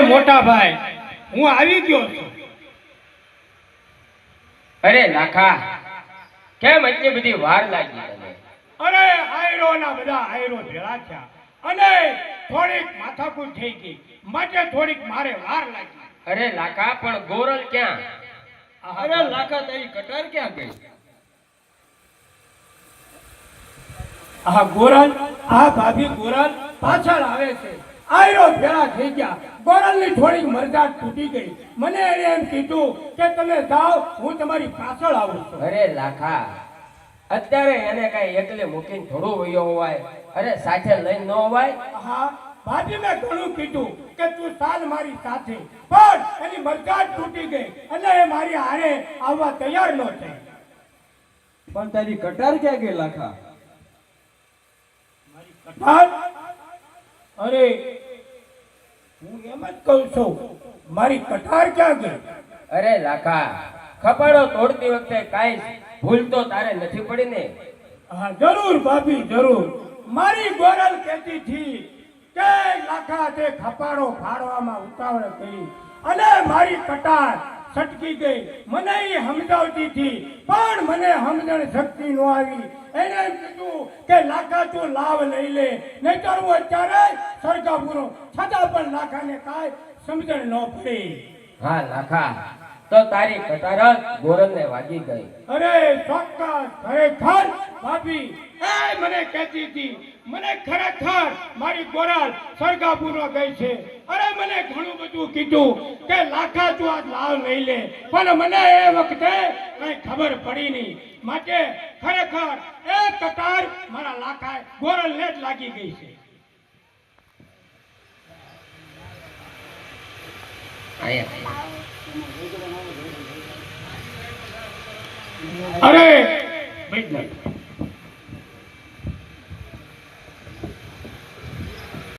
મોટા ભાઈ હું આવી ગયો છું. અરે લાખા કેમ એટલી બધી વાર લાગી તને? અરે હાયરો ના બધા હાયરો ભેળા થયા. અને થોડીક માથાકૂટ થઈ ગઈ. માટે થોડીક મારે વાર લાગી. અરે લાખા પણ ગોરલ ક્યાં? અરે લાખા તારી કટાર ક્યાં ગઈ? આ ગોરલ આ ભાભી ગોરલ પાછળ આવે છે. આયરો ભેળા થઈ ગયા. ગોરલની થોડીક મરજાટ તૂટી ગઈ. મને એને એમ કીધું કે તમે જાઓ હું તમારી પાછળ આવું છું. અરે લાખા અત્યારે એને કઈ એકલે મૂકીને થોડું વયો હોય અરે સાથે લઈને ન હોય હા ભાભી મેં ઘણું કીધું કે તું સાલ મારી સાથે. પણ એની મરજા તૂટી ગઈ અને એ મારી હારે આવવા તૈયાર ન થઈ. પણ તારી કટાર ક્યાં ગઈ લાખા? અરે હું એમ જ કહું છું મારી કઠાર ક્યાં ગઈ? અરે લાખા ખપાડો તોડતી વખતે કાંઈ ભૂલ તો તારે નથી પડી ને? હા જરૂર ભાભી જરૂર. મારી ગોરલ કહેતી હતી કે લાખા તે ખપાડો ફાડવામાં ઉતાવળ કરી. અને મારી કટાર છટકી ગઈ. મને એ સમજાવતી હતી. પણ મને સમજણ શક્તિ ન આવી. એને કીધું કે લાખા તું લાભ લઈ લે. નહીતર હું અત્યારે સરકાપુરો છતાં પણ લાખાને કાંઈ સમજણ ન પડી. હા લાખા. તો તારી કટાર ગોરલને વાગી ગઈ. અરે ચોક્કસ ખરેખર? ભાભી એ મને કહેતી હતી મને ખરેખર મારી ગોરાલ સરગાપુરો ગઈ છે. અરે મને ઘણું બધું કીધું કે લાખા જો આ લાવ લઈ લે. પણ મને એ વખતે કઈ ખબર પડી નહીં. માટે ખરેખર એ કટાર મારા લાખા ગોરલને જ લાગી ગઈ છે. અરે minute.